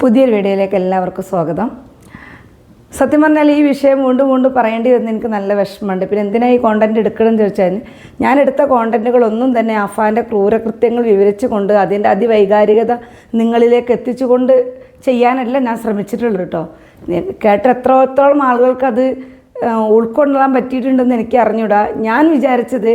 പുതിയൊരു വീഡിയോയിലേക്ക് എല്ലാവർക്കും സ്വാഗതം. സത്യം പറഞ്ഞാൽ ഈ വിഷയം വീണ്ടും വീണ്ടും പറയേണ്ടി വരുന്ന എനിക്ക് നല്ല വിഷമമുണ്ട്. പിന്നെ എന്തിനാണ് ഈ കോണ്ടന്റ് എടുക്കണം എന്ന് ചോദിച്ചാൽ ഞാൻ എടുത്ത കോണ്ടന്റുകളൊന്നും തന്നെ അഫാന്റെ ക്രൂരകൃത്യങ്ങൾ വിവരിച്ചു കൊണ്ട് അതിന്റെ അതിവൈകാരികത നിങ്ങളിലേക്ക് എത്തിച്ചുകൊണ്ട് ചെയ്യാനല്ല ഞാൻ ശ്രമിച്ചിട്ടുള്ളൂ കേട്ടോ. കേട്ട എത്രത്തോളം ആളുകൾക്ക് അത് ഉൾക്കൊള്ളാൻ പറ്റിയിട്ടുണ്ടെന്ന് എനിക്ക് അറിഞ്ഞൂടാ. ഞാൻ വിചാരിച്ചത്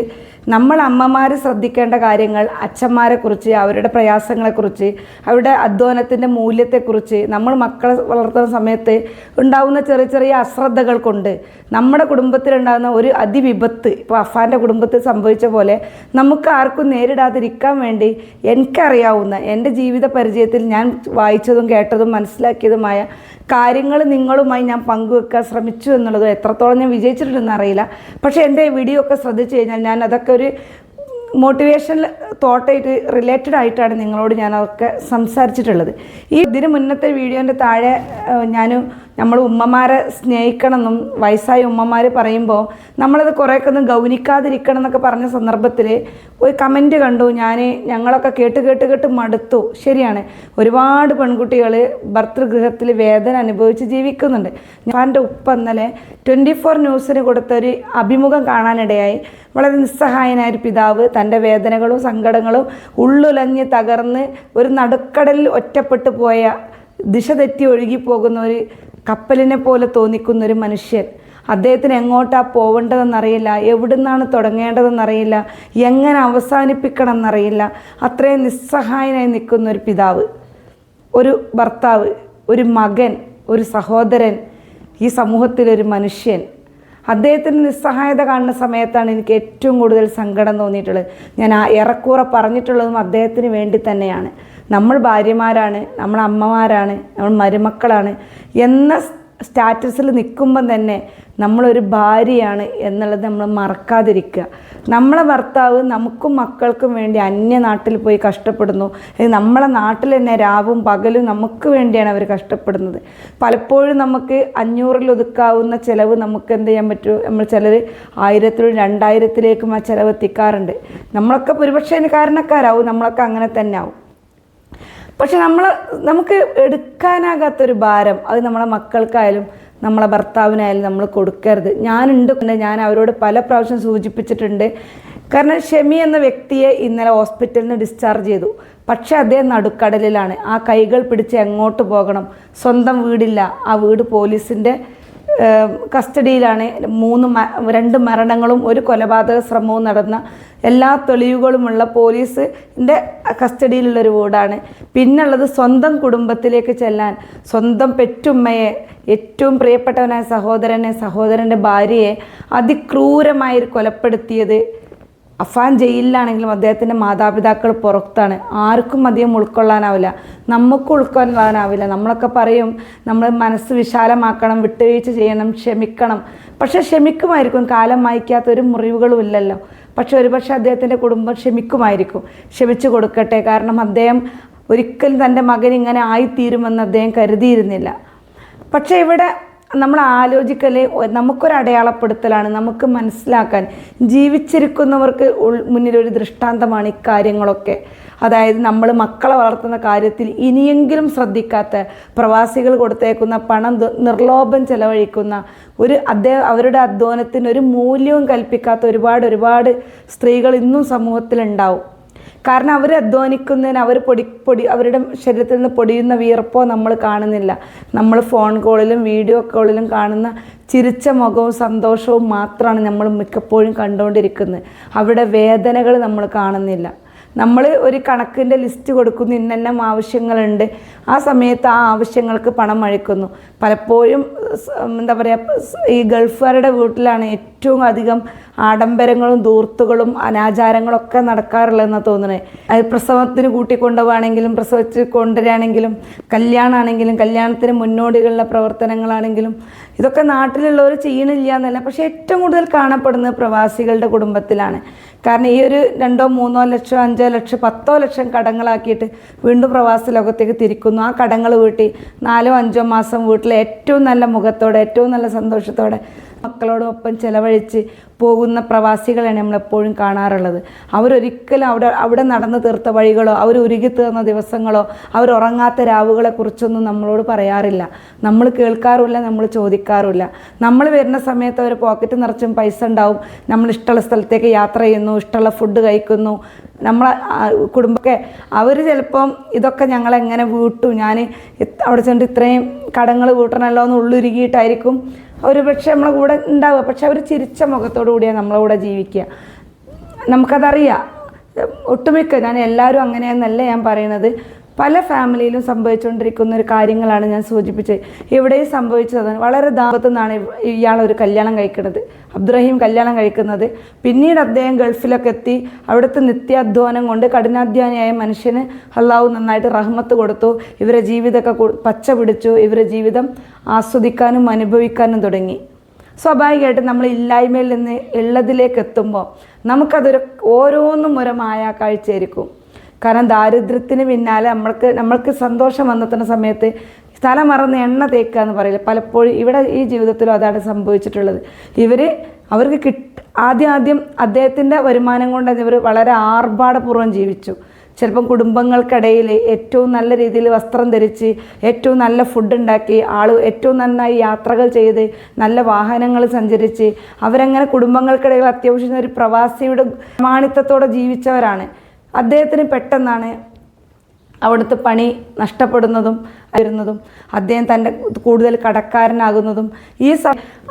നമ്മൾ അമ്മമാർ ശ്രദ്ധിക്കേണ്ട കാര്യങ്ങൾ അച്ഛന്മാരെക്കുറിച്ച് അവരുടെ പ്രയാസങ്ങളെക്കുറിച്ച് അവരുടെ അധ്വാനത്തിന്റെ മൂല്യത്തെക്കുറിച്ച് നമ്മൾ മക്കളെ വളർത്തുന്ന സമയത്ത് ഉണ്ടാകുന്ന ചെറിയ ചെറിയ അശ്രദ്ധകൾ കൊണ്ട് നമ്മുടെ കുടുംബത്തിലുണ്ടാകുന്ന ഒരു അതിവിപത്ത് ഇപ്പോൾ അഫാന്റെ കുടുംബത്തിൽ സംഭവിച്ച പോലെ നമുക്ക് ആർക്കും നേരിടാതിരിക്കാൻ വേണ്ടി എനിക്കറിയാവുന്ന എന്റെ ജീവിത പരിചയത്തിൽ ഞാൻ വായിച്ചതും കേട്ടതും മനസ്സിലാക്കിയതുമായ കാര്യങ്ങൾ നിങ്ങളുമായി ഞാൻ പങ്കുവെക്കാൻ ശ്രമിച്ചു എന്നുള്ളത് എത്രത്തോളം ഞാൻ വിജയിച്ചിട്ടുണ്ടെന്ന് അറിയില്ല. പക്ഷേ എന്റെ വീഡിയോ ഒക്കെ ശ്രദ്ധിച്ചു കഴിഞ്ഞാൽ ഞാൻ അതൊക്കെ ഒരു മോട്ടിവേഷണൽ തോട്ടായിട്ട് റിലേറ്റഡ് ആയിട്ടാണ് നിങ്ങളോട് ഞാൻ അതൊക്കെ സംസാരിച്ചിട്ടുള്ളത്. ഈ ഇതിന് മുന്നത്തെ വീഡിയോന്റെ താഴെ ഞാൻ നമ്മൾ ഉമ്മമാരെ സ്നേഹിക്കണമെന്നും വയസ്സായ ഉമ്മമാർ പറയുമ്പോൾ നമ്മളത് കുറേയൊക്കെ ഒന്ന് ഗൗനിക്കാതിരിക്കണം എന്നൊക്കെ പറഞ്ഞ സന്ദർഭത്തിൽ ഒരു കമന്റ് കണ്ടു. ഞാൻ ഞങ്ങളൊക്കെ കേട്ട് കേട്ട് കേട്ട് മടുത്തു. ശരിയാണ്. ഒരുപാട് പെൺകുട്ടികൾ ഭർത്തൃഗൃഹത്തിൽ വേദന അനുഭവിച്ച് ജീവിക്കുന്നുണ്ട്. ഞാൻ എന്റെ ഉപ്പ ഇന്നലെ ട്വന്റി ഫോർ ന്യൂസിന് കൊടുത്തൊരു അഭിമുഖം കാണാനിടയായി. വളരെ നിസ്സഹായനായ ഒരു പിതാവ് തന്റെ വേദനകളും സങ്കടങ്ങളും ഉള്ളുലഞ്ഞ് തകർന്ന് ഒരു നടുക്കടലിൽ ഒറ്റപ്പെട്ടു പോയ ദിശ തെറ്റി ഒഴുകിപ്പോകുന്ന ഒരു കപ്പലിനെ പോലെ തോന്നിക്കുന്ന ഒരു മനുഷ്യൻ. അദ്ദേഹത്തിന് എങ്ങോട്ടാ പോവേണ്ടതെന്നറിയില്ല. എവിടുന്നാണ് തുടങ്ങേണ്ടതെന്നറിയില്ല. എങ്ങനെ അവസാനിപ്പിക്കണം എന്നറിയില്ല അത്രയും നിസ്സഹായനായി നിൽക്കുന്ന ഒരു പിതാവ് ഒരു ഭർത്താവ് ഒരു മകൻ ഒരു സഹോദരൻ ഈ സമൂഹത്തിലൊരു മനുഷ്യൻ. അദ്ദേഹത്തിന് നിസ്സഹായത കാണുന്ന സമയത്താണ് എനിക്ക് ഏറ്റവും കൂടുതൽ സങ്കടം തോന്നിയിട്ടുള്ളത്. ഞാൻ ആ ഏറെക്കുറെ പറഞ്ഞിട്ടുള്ളതും അദ്ദേഹത്തിന് വേണ്ടി തന്നെയാണ്. നമ്മൾ ഭാര്യമാരാണ് നമ്മൾ അമ്മമാരാണ് നമ്മൾ മരുമക്കളാണ് എന്ന സ്റ്റാറ്റസിൽ നിൽക്കുമ്പം തന്നെ നമ്മളൊരു ഭാര്യയാണ് എന്നുള്ളത് നമ്മൾ മറക്കാതിരിക്കുക. നമ്മളെ ഭർത്താവ് നമുക്കും മക്കൾക്കും വേണ്ടി അന്യ നാട്ടിൽ പോയി കഷ്ടപ്പെടുന്നു. നമ്മളെ നാട്ടിൽ തന്നെ രാവും പകലും നമുക്ക് വേണ്ടിയാണ് അവർ കഷ്ടപ്പെടുന്നത്. പലപ്പോഴും നമുക്ക് അഞ്ഞൂറിൽ ഒതുക്കാവുന്ന ചിലവ് നമുക്ക് എന്ത് ചെയ്യാൻ പറ്റും? നമ്മൾ ചിലർ ആയിരത്തിലും രണ്ടായിരത്തിലേക്കും ആ ചിലവ് എത്തിക്കാറുണ്ട്. നമ്മളൊക്കെ ഒരുപക്ഷേ അതിന് കാരണക്കാരാവും നമ്മളൊക്കെ അങ്ങനെ തന്നെ ആവും. പക്ഷെ നമ്മൾ നമുക്ക് എടുക്കാനാകാത്തൊരു ഭാരം അത് നമ്മളെ മക്കൾക്കായാലും നമ്മളെ ഭർത്താവിനായാലും നമ്മൾ കൊടുക്കരുത്. ഞാനുണ്ട് ഞാൻ അവരോട് പല പ്രാവശ്യം സൂചിപ്പിച്ചിട്ടുണ്ട്. കാരണം ഷെമി എന്ന വ്യക്തിയെ ഇന്നലെ ഹോസ്പിറ്റലിൽ നിന്ന് ഡിസ്ചാർജ് ചെയ്തു. പക്ഷേ അദ്ദേഹം നടുക്കടലിലാണ്. ആ കൈകൾ പിടിച്ച് എങ്ങോട്ട് പോകണം? സ്വന്തം വീടില്ല. ആ വീട് പോലീസിന്റെ കസ്റ്റഡിയിലാണ് മൂന്ന് രണ്ട് മരണങ്ങളും ഒരു കൊലപാതക ശ്രമവും നടന്ന എല്ലാ തെളിവുകളുമുള്ള പോലീസിന്റെ കസ്റ്റഡിയിലുള്ളൊരു വീടാണ് പിന്നുള്ളത് സ്വന്തം കുടുംബത്തിലേക്ക് ചെല്ലാൻ സ്വന്തം പെറ്റുമ്മയെ ഏറ്റവും പ്രിയപ്പെട്ടവനായ സഹോദരനെ സഹോദരന്റെ ഭാര്യയെ അതിക്രൂരമായി കൊലപ്പെടുത്തിയത് അഫാൻ ജയിലിലാണെങ്കിലും അദ്ദേഹത്തിന്റെ മാതാപിതാക്കൾ പുറത്താണ്. ആർക്കും അധികം ഉൾക്കൊള്ളാനാവില്ല. നമുക്ക് ഉൾക്കൊള്ളാനാവില്ല. നമ്മളൊക്കെ പറയും നമ്മൾ മനസ്സ് വിശാലമാക്കണം വിട്ടുവീഴ്ച ചെയ്യണം ക്ഷമിക്കണം. പക്ഷെ ക്ഷമിക്കുമായിരിക്കും. കാലം മായ്ക്കാത്ത ഒരു മുറിവുകളും ഇല്ലല്ലോ. പക്ഷെ ഒരുപക്ഷെ അദ്ദേഹത്തിന്റെ കുടുംബം ക്ഷമിക്കുമായിരിക്കും. ക്ഷമിച്ചു കൊടുക്കട്ടെ. കാരണം അദ്ദേഹം ഒരിക്കലും തന്റെ മകൻ ഇങ്ങനെ ആയിത്തീരുമെന്ന് അദ്ദേഹം കരുതിയിരുന്നില്ല. പക്ഷേ ഇവിടെ നമ്മൾ ആലോചിക്കൽ നമുക്കൊരു അടയാളപ്പെടുത്തലാണ് നമുക്ക് മനസ്സിലാക്കാൻ. ജീവിച്ചിരിക്കുന്നവർക്ക് മുന്നിൽ ഒരു ദൃഷ്ടാന്തമാണ് ഇക്കാര്യങ്ങളൊക്കെ. അതായത് നമ്മൾ മക്കളെ വളർത്തുന്ന കാര്യത്തിൽ ഇനിയെങ്കിലും ശ്രദ്ധിക്കാത്ത പ്രവാസികൾ കൊടുത്തേക്കുന്ന പണം നിർലോഭം ചെലവഴിക്കുന്ന ഒരു അദ്ദേഹം അവരുടെ അധ്വാനത്തിന് ഒരു മൂല്യവും കൽപ്പിക്കാത്ത ഒരുപാട് ഒരുപാട് സ്ത്രീകൾ ഇന്നും സമൂഹത്തിലുണ്ടാവും. കാരണം അവർ അധ്വാനിക്കുന്നതിന് അവർ പൊടി പൊടി അവരുടെ ശരീരത്തിൽ നിന്ന് പൊടിയുന്ന വിയർപ്പോ നമ്മൾ കാണുന്നില്ല. നമ്മൾ ഫോൺ കോളിലും വീഡിയോ കോളിലും കാണുന്ന ചിരിച്ച മുഖവും സന്തോഷവും മാത്രമാണ് നമ്മൾ മിക്കപ്പോഴും കണ്ടുകൊണ്ടിരിക്കുന്നത് അവിടെ വേദനകൾ നമ്മൾ കാണുന്നില്ല. നമ്മൾ ഒരു കണക്കിന്റെ ലിസ്റ്റ് കൊടുക്കുന്നു ഇന്നെന്ന ആവശ്യങ്ങളുണ്ട്. ആ സമയത്ത് ആ ആവശ്യങ്ങൾക്ക് പണം അഴിക്കുന്നു. പലപ്പോഴും എന്താ പറയുക ഈ ഗൾഫുകാരുടെ വീട്ടിലാണ് ഏറ്റവും അധികം ആഡംബരങ്ങളും ദൂർത്തുകളും അനാചാരങ്ങളൊക്കെ നടക്കാറുള്ളതെന്ന് തോന്നുന്നത് അത് പ്രസവത്തിന് കൂട്ടിക്കൊണ്ടുപോവാണെങ്കിലും പ്രസവിച്ച് കൊണ്ടുവരികയാണെങ്കിലും കല്യാണമാണെങ്കിലും കല്യാണത്തിന് മുന്നോടികളുടെ പ്രവർത്തനങ്ങളാണെങ്കിലും ഇതൊക്കെ നാട്ടിലുള്ളവർ ചെയ്യണില്ല എന്നല്ല. പക്ഷേ ഏറ്റവും കൂടുതൽ കാണപ്പെടുന്നത് പ്രവാസികളുടെ കുടുംബത്തിലാണ്. കാരണം ഈ ഒരു രണ്ടോ മൂന്നോ ലക്ഷം അഞ്ചോ ലക്ഷം പത്തോ ലക്ഷം കടങ്ങളാക്കിയിട്ട് വീണ്ടും പ്രവാസ ലോകത്തേക്ക് തിരിക്കുന്നു. ആ കടങ്ങൾ വീട്ടി നാലോ അഞ്ചോ മാസം വീട്ടിൽ ഏറ്റവും നല്ല മുഖത്തോടെ ഏറ്റവും നല്ല സന്തോഷത്തോടെ മക്കളോടൊപ്പം ചെലവഴിച്ച് പോകുന്ന പ്രവാസികളാണ് നമ്മളെപ്പോഴും കാണാറുള്ളത്. അവരൊരിക്കലും അവിടെ അവിടെ നടന്നു തീർത്ത വഴികളോ അവർ ഉരുകി തീർന്ന ദിവസങ്ങളോ അവർ ഉറങ്ങാത്ത രാവുകളെ കുറിച്ചൊന്നും നമ്മളോട് പറയാറില്ല. നമ്മൾ കേൾക്കാറില്ല നമ്മൾ ചോദിക്കാറില്ല നമ്മൾ വരുന്ന സമയത്ത് അവർ പോക്കറ്റ് നിറച്ചും പൈസ ഉണ്ടാവും. നമ്മൾ ഇഷ്ടമുള്ള സ്ഥലത്തേക്ക് യാത്ര ചെയ്യുന്നു ഇഷ്ടമുള്ള ഫുഡ് കഴിക്കുന്നു. നമ്മളെ കുടുംബമൊക്കെ അവർ ചിലപ്പം ഇതൊക്കെ ഞങ്ങളെങ്ങനെ വീട്ടു. ഞാൻ അവിടെ ചെന്നിട്ട് ഇത്രയും കടങ്ങൾ വീട്ടണമല്ലോ എന്ന് ഉള്ളുരുകിയിട്ടായിരിക്കും ഒരു പക്ഷെ നമ്മളെ കൂടെ ഉണ്ടാവുക. പക്ഷെ അവർ ചിരിച്ച മുഖത്തോടു കൂടിയാണ് നമ്മളെ കൂടെ ജീവിക്കുക. നമുക്കതറിയാം. ഒട്ടുമിക്ക ഞാൻ എല്ലാവരും അങ്ങനെയെന്നല്ല ഞാൻ പറയണത് പല ഫാമിലിയിലും സംഭവിച്ചുകൊണ്ടിരിക്കുന്ന ഒരു കാര്യങ്ങളാണ് ഞാൻ സൂചിപ്പിച്ചത്. ഇവിടെയും സംഭവിച്ചത് വളരെ ദാപത്തു നിന്നാണ് ഇയാൾ ഒരു കല്യാണം കഴിക്കുന്നത്. അബ്ദുറഹീം കല്യാണം കഴിക്കുന്നത്. പിന്നീട് അദ്ദേഹം ഗൾഫിലൊക്കെ എത്തി. അവിടുത്തെ നിത്യാധ്വാനം കൊണ്ട് കഠിനാധ്വാനിയായ മനുഷ്യന് അള്ളാഹു നന്നായിട്ട് റഹ്മത്ത് കൊടുത്തു. ഇവരെ ജീവിതമൊക്കെ പച്ച പിടിച്ചു. ഇവരെ ജീവിതം ആസ്വദിക്കാനും അനുഭവിക്കാനും തുടങ്ങി. സ്വാഭാവികമായിട്ട് നമ്മൾ ഇല്ലായ്മയിൽ നിന്ന് ഉള്ളതിലേക്ക് എത്തുമ്പോൾ നമുക്കതൊരു ഓരോന്നും ഒരു മായ കാഴ്ചയായിരിക്കും. കാരണം ദാരിദ്ര്യത്തിന് പിന്നാലെ നമ്മൾക്ക് നമ്മൾക്ക് സന്തോഷം വന്നെത്തുന്ന സമയത്ത് സ്ഥലം മറന്ന് എണ്ണ തേക്കുക എന്ന് പറയില്ല? പലപ്പോഴും ഇവിടെ ഈ ജീവിതത്തിലും അതാണ് സംഭവിച്ചിട്ടുള്ളത്. ഇവർ അവർക്ക് കിട്ട് ആദ്യം ആദ്യം അദ്ദേഹത്തിന്റെ വരുമാനം കൊണ്ട് ഇവർ വളരെ ആർഭാടപൂർവം ജീവിച്ചു. ചിലപ്പം കുടുംബങ്ങൾക്കിടയിൽ ഏറ്റവും നല്ല രീതിയിൽ വസ്ത്രം ധരിച്ച് ഏറ്റവും നല്ല ഫുഡ് ഉണ്ടാക്കി ആൾ ഏറ്റവും നന്നായി യാത്രകൾ ചെയ്ത് നല്ല വാഹനങ്ങൾ സഞ്ചരിച്ച് അവരങ്ങനെ കുടുംബങ്ങൾക്കിടയിൽ അത്യാവശ്യം ഒരു പ്രവാസിയുടെ പ്രമാണിത്തത്തോടെ ജീവിച്ചവരാണ്. അദ്ദേഹത്തിന് പെട്ടെന്നാണ് അവിടുത്തെ പണി നഷ്ടപ്പെടുന്നതും വരുന്നതും. അദ്ദേഹം തന്റെ കൂടുതൽ കടക്കാരനാകുന്നതും ഈ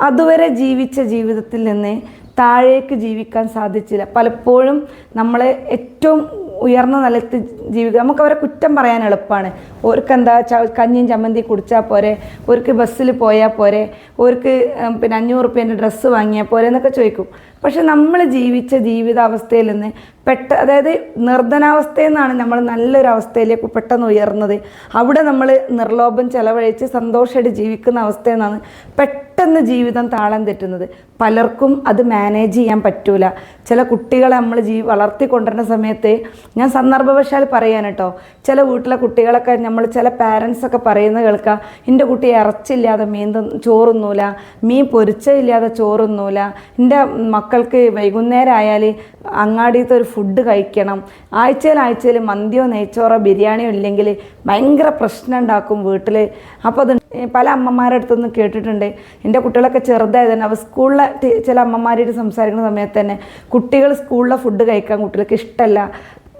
അതുവരെ ജീവിച്ച ജീവിതത്തിൽ നിന്ന് താഴേക്ക് ജീവിക്കാൻ സാധിച്ചില്ല. പലപ്പോഴും നമ്മളെ ഏറ്റവും ഉയർന്ന നിലത്ത് ജീവിക്കുക. നമുക്ക് അവരെ കുറ്റം പറയാൻ എളുപ്പമാണ്. ഓർക്ക് എന്താ കഞ്ഞിയും ചമ്മന്തി കുടിച്ചാൽ പോരെ. ഓർക്ക് ബസ്സിൽ പോയാൽ പോരെ. ഓർക്ക് പിന്നെ അഞ്ഞൂറ് റുപ്യേന്റെ ഡ്രസ്സ് വാങ്ങിയാൽ പോരെ എന്നൊക്കെ ചോദിക്കും. പക്ഷെ നമ്മൾ ജീവിച്ച ജീവിതാവസ്ഥയിൽ നിന്ന് പെട്ട അതായത് നിർധനാവസ്ഥയിൽ നിന്നാണ് നമ്മൾ നല്ലൊരു അവസ്ഥയിലേക്ക് പെട്ടെന്ന് ഉയർന്നത്. അവിടെ നമ്മൾ നിർലോഭം ചെലവഴിച്ച് സന്തോഷമായിട്ട് ജീവിക്കുന്ന അവസ്ഥയിൽ നിന്നാണ് പെട്ടെന്ന് ജീവിതം താളം തെറ്റുന്നത്. പലർക്കും അത് മാനേജ് ചെയ്യാൻ പറ്റൂല. ചില കുട്ടികളെ നമ്മൾ ജീ വളർത്തിക്കൊണ്ടിരുന്ന സമയത്ത് ഞാൻ സന്ദർഭവശാൽ പറയാൻ കേട്ടോ. ചില വീട്ടിലെ കുട്ടികളൊക്കെ നമ്മൾ ചില പാരൻസൊക്കെ പറയുന്നത് കേൾക്കാം. എന്റെ കുട്ടി ഇറച്ചില്ലാതെ മീൻ ചോറുന്നൂല മീൻ പൊരിച്ചയില്ലാതെ ചോറുന്നൂല എന്റെ മക്കൾക്ക് വൈകുന്നേരം ആയാൽ അങ്ങാടിയത്തെ ഒരു ഫുഡ് കഴിക്കണം. ആഴ്ചയിൽ ആഴ്ചയിൽ മന്തിയോ നെയ്ച്ചോറോ ബിരിയാണിയോ ഇല്ലെങ്കിൽ ഭയങ്കര പ്രശ്നം ഉണ്ടാക്കും വീട്ടിൽ. അപ്പോൾ അത് പല അമ്മമാരുടെ അടുത്തൊന്നും കേട്ടിട്ടുണ്ട്. എന്റെ കുട്ടികളൊക്കെ ചെറുതായത് തന്നെ അവർ സ്കൂളിലെ ചില അമ്മമാരായിട്ട് സംസാരിക്കുന്ന സമയത്ത് തന്നെ കുട്ടികൾ സ്കൂളിലെ ഫുഡ് കഴിക്കാൻ കുട്ടികൾക്ക് ഇഷ്ടമല്ല.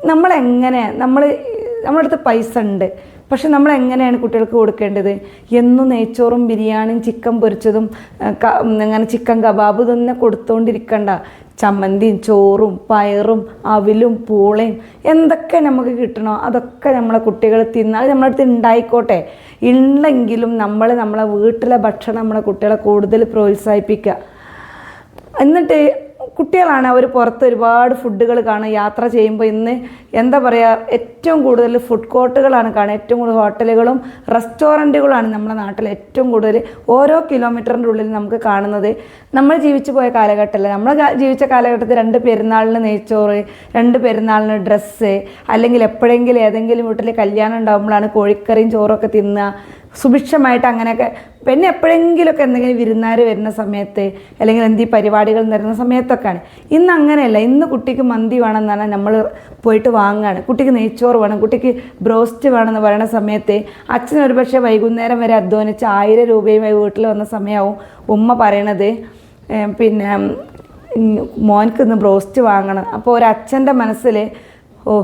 നമ്മളെങ്ങനെ? നമ്മൾ നമ്മുടെ അടുത്ത് പൈസ ഉണ്ട്. പക്ഷെ നമ്മൾ എങ്ങനെയാണ് കുട്ടികൾക്ക് കൊടുക്കേണ്ടത്? എന്നും നെയ്ച്ചോറും ബിരിയാണിയും ചിക്കൻ പൊരിച്ചതും അങ്ങനെ ചിക്കൻ കബാബ് തന്നെ കൊടുത്തുകൊണ്ടിരിക്കണ്ട ചമ്മന്തിയും ചോറും പയറും അവിലും പൂളയും എന്തൊക്കെ നമുക്ക് കിട്ടണോ അതൊക്കെ നമ്മളെ കുട്ടികൾ തിന്ന അത് നമ്മുടെ അടുത്ത് ഉണ്ടായിക്കോട്ടെ. ഉണ്ടെങ്കിലും നമ്മൾ നമ്മളെ വീട്ടിലെ ഭക്ഷണം നമ്മളെ കുട്ടികളെ കൂടുതൽ പ്രോത്സാഹിപ്പിക്കുക. എന്നിട്ട് കുട്ടികളാണ് അവർ പുറത്ത് ഒരുപാട് ഫുഡുകൾ കാണും യാത്ര ചെയ്യുമ്പോൾ ഇന്ന് എന്താ പറയുക ഏറ്റവും കൂടുതൽ ഫുഡ് കോർട്ടുകളാണ് കാണുക. ഏറ്റവും കൂടുതൽ ഹോട്ടലുകളും റെസ്റ്റോറന്റുകളാണ് നമ്മുടെ നാട്ടിൽ ഏറ്റവും കൂടുതൽ ഓരോ കിലോമീറ്ററിന്റെ ഉള്ളിൽ നമുക്ക് കാണുന്നത്. നമ്മൾ ജീവിച്ചു പോയ കാലഘട്ടമല്ല? നമ്മൾ ജീവിച്ച കാലഘട്ടത്തിൽ രണ്ട് പെരുന്നാളിന് നെയ്ച്ചോറ് രണ്ട് പെരുന്നാളിന് ഡ്രസ്സ് അല്ലെങ്കിൽ എപ്പോഴെങ്കിലും ഏതെങ്കിലും വീട്ടിൽ കല്യാണം ഉണ്ടാകുമ്പോഴാണ് കോഴിക്കറിയും ചോറൊക്കെ തിന്നുക. സുഭിക്ഷമായിട്ട് അങ്ങനെയൊക്കെ പിന്നെ എപ്പോഴെങ്കിലുമൊക്കെ എന്തെങ്കിലും വിരുന്നാർ വരുന്ന സമയത്ത് അല്ലെങ്കിൽ എന്തീ പരിപാടികൾ വരുന്ന സമയത്തൊക്കെയാണ്. ഇന്ന് അങ്ങനെയല്ല. ഇന്ന് കുട്ടിക്ക് മന്തി വേണം പറഞ്ഞാൽ നമ്മൾ പോയിട്ട് വാങ്ങുകയാണ്. കുട്ടിക്ക് നെയ്ച്ചോറ് വേണം കുട്ടിക്ക് ബ്രോസ്റ്റ് വേണമെന്ന് പറയുന്ന സമയത്ത് അച്ഛൻ ഒരുപക്ഷെ വൈകുന്നേരം വരെ അധ്വാനിച്ച് ആയിരം രൂപയുമായി വീട്ടിൽ വന്ന സമയമാവും ഉമ്മ പറയണത് പിന്നെ മോൻക്ക് ഇന്ന് ബ്രോസ്റ്റ് വാങ്ങണം. അപ്പോൾ ഒരു അച്ഛന്റെ മനസ്സിൽ ഓ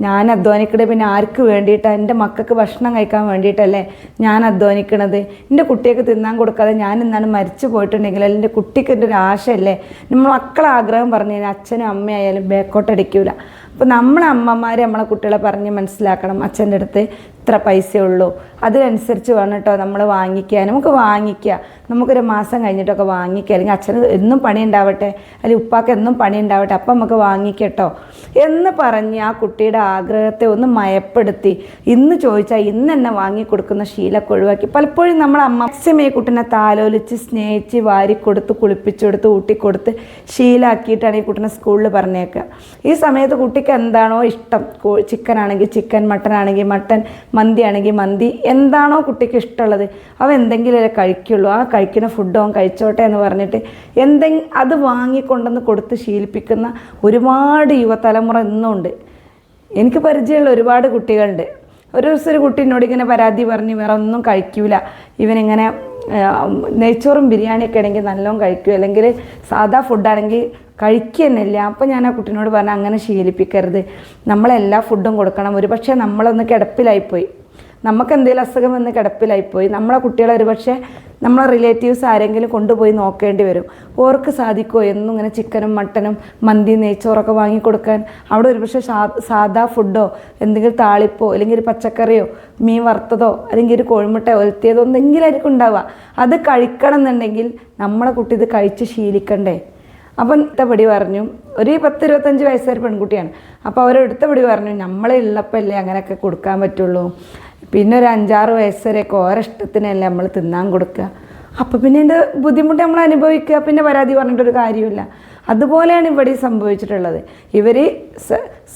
ഞാൻ അധ്വാനിക്കണേ പിന്നെ ആർക്ക് വേണ്ടിയിട്ടാണ് എന്റെ മക്കൾക്ക് ഭക്ഷണം കഴിക്കാൻ വേണ്ടിയിട്ടല്ലേ ഞാൻ അധ്വാനിക്കണത്? എന്റെ കുട്ടിയൊക്കെ തിന്നാൻ കൊടുക്കാതെ ഞാൻ ഇന്നാണ് മരിച്ചു പോയിട്ടുണ്ടെങ്കിൽ അല്ലെങ്കിൽ എന്റെ കുട്ടിക്ക് എന്റെ ഒരു ആശയല്ലേ? നമ്മൾ മക്കളെ ആഗ്രഹം പറഞ്ഞു കഴിഞ്ഞാൽ അച്ഛനും അമ്മയായാലും ബേക്കോട്ടടിക്കൂല അപ്പോൾ നമ്മളെ അമ്മമാർ നമ്മളെ കുട്ടികളെ പറഞ്ഞ് മനസ്സിലാക്കണം അച്ഛന്റെ അടുത്ത്. ഇത്ര പൈസയുള്ളൂ. അതിനനുസരിച്ച് വേണം കേട്ടോ നമ്മൾ വാങ്ങിക്കുക നമുക്ക് വാങ്ങിക്കുക നമുക്കൊരു മാസം കഴിഞ്ഞിട്ടൊക്കെ വാങ്ങിക്കുക അല്ലെങ്കിൽ അച്ഛന് എന്നും പണി ഉണ്ടാവട്ടെ. അല്ലെങ്കിൽ ഉപ്പാക്ക് എന്നും പണി ഉണ്ടാവട്ടെ. അപ്പം നമുക്ക് വാങ്ങിക്കട്ടോ എന്ന് പറഞ്ഞ് ആ കുട്ടിയുടെ ആഗ്രഹത്തെ ഒന്ന് മയപ്പെടുത്തി. ഇന്ന് ചോദിച്ചാൽ ഇന്ന് തന്നെ വാങ്ങിക്കൊടുക്കുന്ന ശീലമൊക്കെ ഒഴിവാക്കി. പലപ്പോഴും നമ്മൾ അമ്മ അച്ഛമേ കുട്ടീനെ താലോലിച്ച് സ്നേഹിച്ച് വാരിക്കൊടുത്ത് കുളിപ്പിച്ചെടുത്ത് ഊട്ടിക്കൊടുത്ത് ശീലാക്കിയിട്ടാണ് ഈ കുട്ടിനെ സ്കൂളിൽ പറഞ്ഞേക്കുക. ഈ സമയത്ത് കുട്ടിക്ക് എന്താണോ ഇഷ്ടം. ചിക്കൻ ആണെങ്കിൽ ചിക്കൻ മട്ടൻ ആണെങ്കിൽ മട്ടൻ മന്തി ആണെങ്കിൽ മന്തി. എന്താണോ കുട്ടിക്ക് ഇഷ്ടമുള്ളത്. എന്തെങ്കിലും എന്തെങ്കിലുമേ കഴിക്കുള്ളൂ. ആ കഴിക്കുന്ന ഫുഡ് അവൻ കഴിച്ചോട്ടെ എന്ന് പറഞ്ഞിട്ട് എന്തെങ്കിലും അത് വാങ്ങിക്കൊണ്ടെന്ന് കൊടുത്ത് ശീലിപ്പിക്കുന്ന ഒരുപാട് യുവതലമുറ ഇന്നുണ്ട്. എനിക്ക് പരിചയമുള്ള ഒരുപാട് കുട്ടികളുണ്ട്. ഒരു ദിവസം ഒരു കുട്ടി ഇങ്ങനെ പരാതി പറഞ്ഞ് വേറെ ഒന്നും കഴിക്കൂല. ഇവനിങ്ങനെ നെയ്ച്ചോറും ബിരിയാണിയൊക്കെ ആണെങ്കിൽ നല്ലോണം കഴിക്കും. അല്ലെങ്കിൽ സാധാ ഫുഡാണെങ്കിൽ കഴിക്കുക തന്നെയില്ല അപ്പോൾ ഞാൻ ആ കുട്ടീനോട് പറഞ്ഞു അങ്ങനെ ശീലിപ്പിക്കരുത്. നമ്മളെല്ലാ ഫുഡും കൊടുക്കണം. ഒരു പക്ഷേ നമ്മളൊന്ന് കിടപ്പിലായിപ്പോയി. നമുക്ക് എന്തെങ്കിലും അസുഖം വന്ന് കിടപ്പിലായിപ്പോയി. നമ്മളെ കുട്ടികളെ ഒരുപക്ഷെ നമ്മളെ റിലേറ്റീവ്സ് ആരെങ്കിലും കൊണ്ടുപോയി നോക്കേണ്ടി വരും. ഓർക്ക് സാധിക്കുമോ എന്നും ഇങ്ങനെ ചിക്കനും മട്ടനും മന്തി നെയ്ച്ചോറൊക്കെ വാങ്ങിക്കൊടുക്കാൻ. അവിടെ ഒരുപക്ഷെ സാധാ ഫുഡോ എന്തെങ്കിലും താളിപ്പോ അല്ലെങ്കിൽ ഒരു പച്ചക്കറിയോ മീൻ വറുത്തതോ അല്ലെങ്കിൽ ഒരു കോഴിമുട്ട ഒലത്തിയതോ എന്തെങ്കിലും ആയിരിക്കും ഉണ്ടാവുക. അത് കഴിക്കണം എന്നുണ്ടെങ്കിൽ നമ്മളെ കുട്ടി ഇത് കഴിച്ച് ശീലിക്കണ്ടേ? അപ്പം പടി പറഞ്ഞു. ഒരു പത്ത് ഇരുപത്തഞ്ച് വയസ്സായ പെൺകുട്ടിയാണ്. അപ്പോൾ അവരെടുത്ത പടി പറഞ്ഞു നമ്മളെ ഉള്ളപ്പോഴല്ലേ അങ്ങനെയൊക്കെ കൊടുക്കാൻ പറ്റുള്ളൂ. പിന്നെ ഒരു അഞ്ചാറ് വയസ്സ് വരെയൊക്കെ ഓരോ ഇഷ്ടത്തിനല്ലേ നമ്മൾ തിന്നാൻ കൊടുക്കുക അപ്പോൾ പിന്നെ എന്റെ ബുദ്ധിമുട്ട് നമ്മൾ അനുഭവിക്കുക പിന്നെ പരാതി പറഞ്ഞിട്ടൊരു കാര്യമില്ല അതുപോലെയാണ് ഇവിടെ സംഭവിച്ചിട്ടുള്ളത്. ഇവർ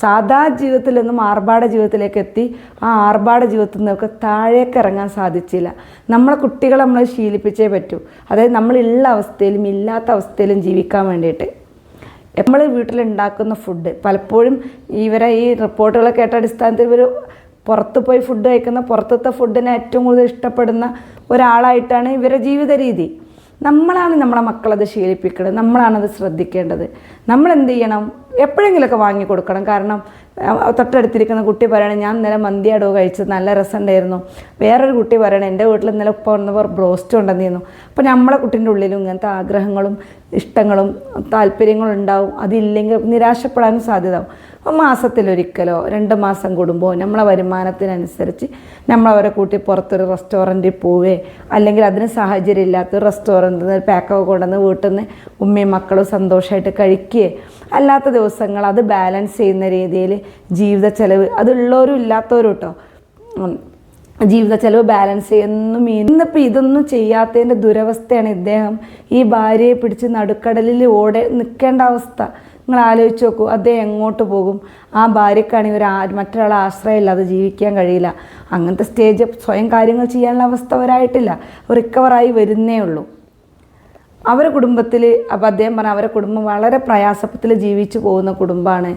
സാധാ ജീവിതത്തിൽ നിന്നും ആർഭാട ജീവിതത്തിലേക്ക് എത്തി. ആ ആർഭാട ജീവിതത്തിൽ നിന്നൊക്കെ താഴേക്ക് ഇറങ്ങാൻ സാധിച്ചില്ല. നമ്മളെ കുട്ടികളെ നമ്മൾ ശീലിപ്പിച്ചേ പറ്റൂ. അതായത് നമ്മളുള്ള അവസ്ഥയിലും ഇല്ലാത്ത അവസ്ഥയിലും ജീവിക്കാൻ വേണ്ടിയിട്ട്. നമ്മൾ വീട്ടിലുണ്ടാക്കുന്ന ഫുഡ് പലപ്പോഴും ഇവരെ ഈ റിപ്പോർട്ടുകളെ കേട്ട അടിസ്ഥാനത്തിൽ ഇവർ പുറത്ത് പോയി ഫുഡ് കഴിക്കുന്ന പുറത്തത്തെ ഫുഡിനെ ഏറ്റവും കൂടുതൽ ഇഷ്ടപ്പെടുന്ന ഒരാളായിട്ടാണ് ഇവരുടെ ജീവിത രീതി. നമ്മളാണ് നമ്മുടെ മക്കളത് ശീലിപ്പിക്കേണ്ടത് നമ്മളാണത് ശ്രദ്ധിക്കേണ്ടത്. നമ്മൾ എന്ത് ചെയ്യണം? എപ്പോഴെങ്കിലുമൊക്കെ വാങ്ങി കൊടുക്കണം. കാരണം തൊട്ടടുത്തിരിക്കുന്ന കുട്ടി പറയണേ ഞാൻ ഇന്നലെ മന്തിയാടോ കഴിച്ചത് നല്ല രസമുണ്ടായിരുന്നു. വേറൊരു കുട്ടി പറയണേ എന്റെ വീട്ടിൽ ഇന്നലെ ഉപ്പ വന്നവർ ബ്രോസ്റ്റ് ഉണ്ടെന്നിരുന്നു അപ്പോൾ നമ്മളെ കുട്ടീന്റെ ഉള്ളിലും ഇങ്ങനത്തെ ആഗ്രഹങ്ങളും ഇഷ്ടങ്ങളും താല്പര്യങ്ങളും ഉണ്ടാവും. അതില്ലെങ്കിൽ നിരാശപ്പെടാനും സാധ്യതയാവും അപ്പോൾ മാസത്തിലൊരിക്കലോ രണ്ട് മാസം കൂടുമ്പോൾ നമ്മളെ വരുമാനത്തിനനുസരിച്ച് നമ്മളവരെ കൂട്ടി പുറത്തൊരു റെസ്റ്റോറന്റിൽ പോവേ അല്ലെങ്കിൽ അതിന് സാഹചര്യം ഇല്ലാത്ത റെസ്റ്റോറന്റിൽ നിന്ന് പാക്കൊക്കെ കൊണ്ടുവന്ന് വീട്ടിൽ നിന്ന് ഉമ്മയും മക്കളും സന്തോഷമായിട്ട് കഴിക്കുകയെ അല്ലാത്ത ദിവസങ്ങൾ അത് ബാലൻസ് ചെയ്യുന്ന രീതിയിൽ ജീവിത ചെലവ് അതുള്ളവരും ഇല്ലാത്തവരും കേട്ടോ. ജീവിത ചെലവ് ബാലൻസ് ചെയ്യുന്നു ഇന്നിപ്പോൾ ഇതൊന്നും ചെയ്യാത്തതിന്റെ ദുരവസ്ഥയാണ് ഇദ്ദേഹം. ഈ ഭാര്യയെ പിടിച്ച് നടുക്കടലിൽ ഓടെ നിൽക്കേണ്ട അവസ്ഥ. നിങ്ങൾ ആലോചിച്ച് നോക്കൂ അദ്ദേഹം എങ്ങോട്ട് പോകും? ആ ഭാര്യക്കാണെങ്കിൽ ഒരു മറ്റൊരാളെ ആശ്രയമില്ലാതെ ജീവിക്കാൻ കഴിയില്ല. അങ്ങനത്തെ സ്റ്റേജ് സ്വയം കാര്യങ്ങൾ ചെയ്യാനുള്ള അവസ്ഥ വരായിട്ടില്ല റിക്കവറായി വരുന്നേ ഉള്ളൂ. അവരെ കുടുംബത്തിൽ അപ്പോൾ അദ്ദേഹം പറഞ്ഞ അവരെ കുടുംബം വളരെ പ്രയാസത്തിൽ ജീവിച്ചു പോകുന്ന കുടുംബമാണ്.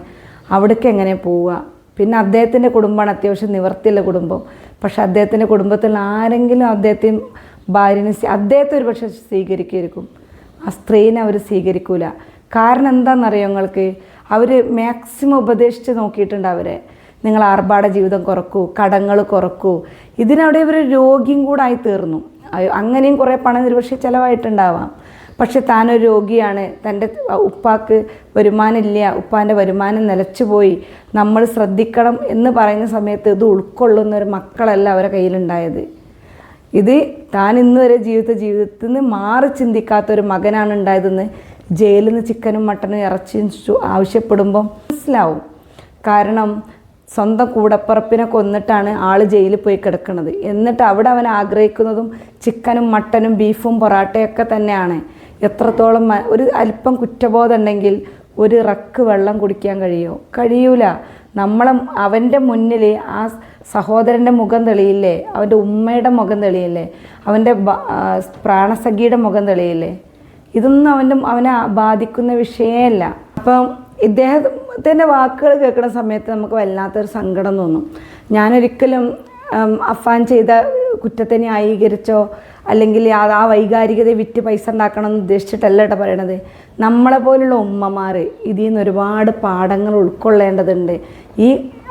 അവിടേക്ക് എങ്ങനെ പോവുക? പിന്നെ അദ്ദേഹത്തിന്റെ കുടുംബമാണ് അത്യാവശ്യം നിവർത്തിയുള്ള കുടുംബം. പക്ഷേ അദ്ദേഹത്തിന്റെ കുടുംബത്തിൽ ആരെങ്കിലും അദ്ദേഹത്തെയും ഭാര്യനെ അദ്ദേഹത്തെ ഒരു പക്ഷെ സ്വീകരിക്കുമായിരിക്കും. ആ സ്ത്രീനെ അവർ സ്വീകരിക്കൂല. കാരണം എന്താണെന്നറിയോ നിങ്ങൾക്ക്? അവർ മാക്സിമം ഉപദേശിച്ച് നോക്കിയിട്ടുണ്ട് അവരെ. നിങ്ങൾ ആർഭാട ജീവിതം കുറക്കൂ കടങ്ങൾ കുറക്കൂ. ഇതിനവിടെ ഇവർ രോഗിയും കൂടെ ആയി തീർന്നു അങ്ങനെയും കുറേ പണം ഒരുപക്ഷെ ചിലവായിട്ടുണ്ടാവാം. പക്ഷെ താനൊരു രോഗിയാണ്. തന്റെ ഉപ്പാക്ക് വരുമാനമില്ല. ഉപ്പാന്റെ വരുമാനം നിലച്ചുപോയി. നമ്മൾ ശ്രദ്ധിക്കണം എന്ന് പറയുന്ന സമയത്ത് ഇത് ഉൾക്കൊള്ളുന്ന ഒരു മക്കളല്ല അവരെ കയ്യിലുണ്ടായത്. ഇത് താൻ ഇന്ന് വരെ ജീവിത ജീവിതത്തിൽ നിന്ന് മാറി ചിന്തിക്കാത്ത ഒരു മകനാണ് ഉണ്ടായതെന്ന് ജയിലിൽ നിന്ന് ചിക്കനും മട്ടനും ഇറച്ചിയും ആവശ്യപ്പെടുമ്പം മനസ്സിലാവും. കാരണം സ്വന്തം കൂടപ്പറപ്പിനെ കൊന്നിട്ടാണ് ആൾ ജയിലിൽ പോയി കിടക്കുന്നത് എന്നിട്ട് അവിടെ അവൻ ആഗ്രഹിക്കുന്നതും ചിക്കനും മട്ടനും ബീഫും പൊറാട്ടയൊക്കെ തന്നെയാണ്. എത്രത്തോളം ഒരു അല്പം കുറ്റബോധം ഉണ്ടെങ്കിൽ ഒരു റക്ക് വെള്ളം കുടിക്കാൻ കഴിയുമോ കഴിയൂല. നമ്മളെ അവന്റെ മുന്നിൽ ആ സഹോദരന്റെ മുഖം തെളിയില്ലേ? അവന്റെ ഉമ്മയുടെ മുഖം തെളിയില്ലേ? അവന്റെ പ്രാണസഖിയുടെ മുഖം തെളിയില്ലേ? ഇതൊന്നും അവന്റെ അവനെ ബാധിക്കുന്ന വിഷയമല്ല അപ്പം ഇദ്ദേഹത്തിന്റെ വാക്കുകൾ കേൾക്കുന്ന സമയത്ത് നമുക്ക് വല്ലാത്തൊരു സങ്കടം തോന്നും. ഞാനൊരിക്കലും അഫാൻ ചെയ്ത കുറ്റത്തെ ന്യായീകരിച്ചോ അല്ലെങ്കിൽ ആ വൈകാരികതയെ വിറ്റ് പൈസ ഉണ്ടാക്കണം എന്ന് ഉദ്ദേശിച്ചിട്ടല്ല കേട്ടോ പറയണത്. നമ്മളെ പോലുള്ള ഉമ്മമാർ ഇതിൽ നിന്ന് ഒരുപാട് പാഠങ്ങൾ ഉൾക്കൊള്ളേണ്ടതുണ്ട്. ഈ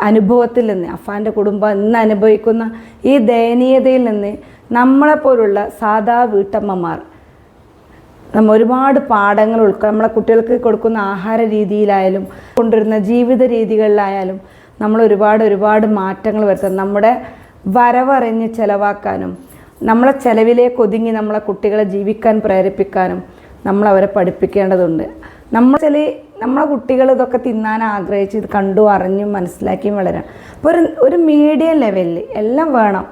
അനുഭവത്തിൽ നിന്ന് അഫാന്റെ കുടുംബം ഇന്ന് അനുഭവിക്കുന്ന ഈ ദയനീയതയിൽ നിന്ന് നമ്മളെപ്പോലുള്ള സാധാ വീട്ടമ്മമാർ നമ്മൾ ഒരുപാട് പാഠങ്ങൾ ഉൾക്കൊ നമ്മളെ കുട്ടികൾക്ക് കൊടുക്കുന്ന ആഹാര രീതിയിലായാലും കൊണ്ടുവരുന്ന ജീവിത രീതികളിലായാലും നമ്മൾ ഒരുപാട് ഒരുപാട് മാറ്റങ്ങൾ വരുത്തണം നമ്മുടെ വരവറിഞ്ഞ് ചിലവാക്കാനും നമ്മളെ ചിലവിലേക്ക് ഒതുങ്ങി നമ്മളെ കുട്ടികളെ ജീവിക്കാൻ പ്രേരിപ്പിക്കാനും നമ്മൾ അവരെ പഠിപ്പിക്കേണ്ടതുണ്ട്. നമ്മൾ ചില നമ്മളെ കുട്ടികൾ ഇതൊക്കെ തിന്നാൻ ആഗ്രഹിച്ച് ഇത് കണ്ടു അറിഞ്ഞും മനസ്സിലാക്കിയും വളരാം. അപ്പോൾ ഒരു ഒരു മീഡിയം ലെവലിൽ എല്ലാം വേണം.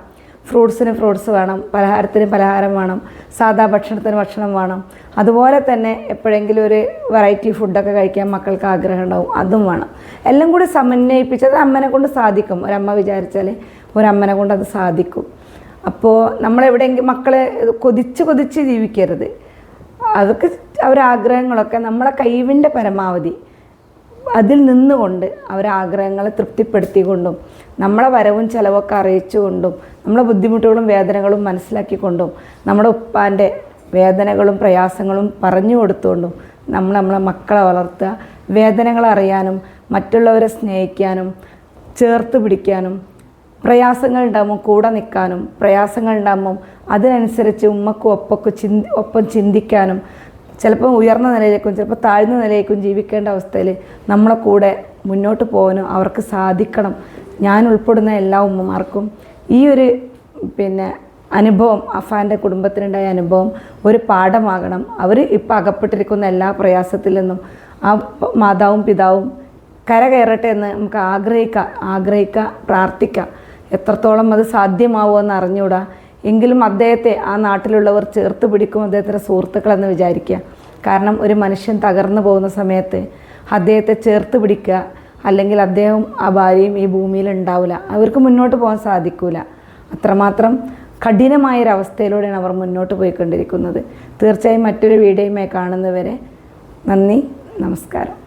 ഫ്രൂട്ട്സിന് ഫ്രൂട്ട്സ് വേണം പലഹാരത്തിന് പലഹാരം വേണം സാധാ ഭക്ഷണത്തിന് ഭക്ഷണം വേണം. അതുപോലെ തന്നെ എപ്പോഴെങ്കിലും ഒരു വെറൈറ്റി ഫുഡൊക്കെ കഴിക്കാൻ മക്കൾക്ക് ആഗ്രഹം ഉണ്ടാവും അതും വേണം. എല്ലാം കൂടി സമന്വയിപ്പിച്ചത് അമ്മനെ കൊണ്ട് സാധിക്കും. ഒരമ്മ വിചാരിച്ചാൽ ഒരമ്മനെ കൊണ്ട് അത് സാധിക്കും. അപ്പോൾ നമ്മളെവിടെയെങ്കിലും മക്കളെ കൊതിച്ച് കൊതിച്ച് ജീവിക്കരുത്. അതൊക്കെ അവരാഗ്രഹങ്ങളൊക്കെ നമ്മളെ കഴിവിന്റെ പരമാവധി അതിൽ നിന്നുകൊണ്ട് അവരാഗ്രഹങ്ങളെ തൃപ്തിപ്പെടുത്തിക്കൊണ്ടും നമ്മളെ വരവും ചിലവൊക്കെ അറിയിച്ചുകൊണ്ടും നമ്മളെ ബുദ്ധിമുട്ടുകളും വേദനകളും മനസ്സിലാക്കിക്കൊണ്ടും നമ്മുടെ ഉപ്പാന്റെ വേദനകളും പ്രയാസങ്ങളും പറഞ്ഞു കൊടുത്തുകൊണ്ടും നമ്മൾ നമ്മളെ മക്കളെ വളർത്തുക. വേദനകൾ അറിയാനും മറ്റുള്ളവരെ സ്നേഹിക്കാനും ചേർത്ത് പിടിക്കാനും പ്രയാസങ്ങൾ ഉണ്ടാകുമ്പോൾ കൂടെ നിൽക്കാനും പ്രയാസങ്ങൾ ഉണ്ടാകുമ്പോൾ അതിനനുസരിച്ച് ഉമ്മക്കും ഒപ്പൊക്കെ ചിന്തി ഒപ്പം ചിന്തിക്കാനും ചിലപ്പോൾ ഉയർന്ന നിലയിലേക്കും ചിലപ്പോൾ താഴ്ന്ന നിലയിലേക്കും ജീവിക്കേണ്ട അവസ്ഥയിൽ നമ്മളെ കൂടെ മുന്നോട്ട് പോകാനും അവർക്ക് സാധിക്കണം. ഞാൻ ഉൾപ്പെടുന്ന എല്ലാ ഉമ്മമാർക്കും ഈ ഒരു പിന്നെ അനുഭവം അഫാന്റെ കുടുംബത്തിനുണ്ടായ അനുഭവം ഒരു പാഠമാകണം. അവർ ഇപ്പം അകപ്പെട്ടിരിക്കുന്ന എല്ലാ പ്രയാസത്തിൽ നിന്നും ആ മാതാവും പിതാവും കര കയറട്ടെ എന്ന് നമുക്ക് ആഗ്രഹിക്കാം ആഗ്രഹിക്കാം പ്രാർത്ഥിക്കാം. എത്രത്തോളം അത് സാധ്യമാവുമെന്ന് അറിഞ്ഞുകൂടാ. എങ്കിലും അദ്ദേഹത്തെ ആ നാട്ടിലുള്ളവർ ചേർത്ത് പിടിക്കും അദ്ദേഹത്തിന്റെ സുഹൃത്തുക്കളെന്ന് വിചാരിക്കുക. കാരണം ഒരു മനുഷ്യൻ തകർന്നു പോകുന്ന സമയത്ത് അദ്ദേഹത്തെ ചേർത്ത് പിടിക്കുക അല്ലെങ്കിൽ അദ്ദേഹം ആ ഭാര്യയും ഈ ഭൂമിയിൽ ഉണ്ടാവില്ല. അവർക്ക് മുന്നോട്ട് പോകാൻ സാധിക്കില്ല അത്രമാത്രം കഠിനമായൊരവസ്ഥയിലൂടെയാണ് അവർ മുന്നോട്ട് പോയിക്കൊണ്ടിരിക്കുന്നത്. തീർച്ചയായും മറ്റൊരു വീഡിയോയുമായി കാണുന്നവരെ നന്ദി നമസ്കാരം.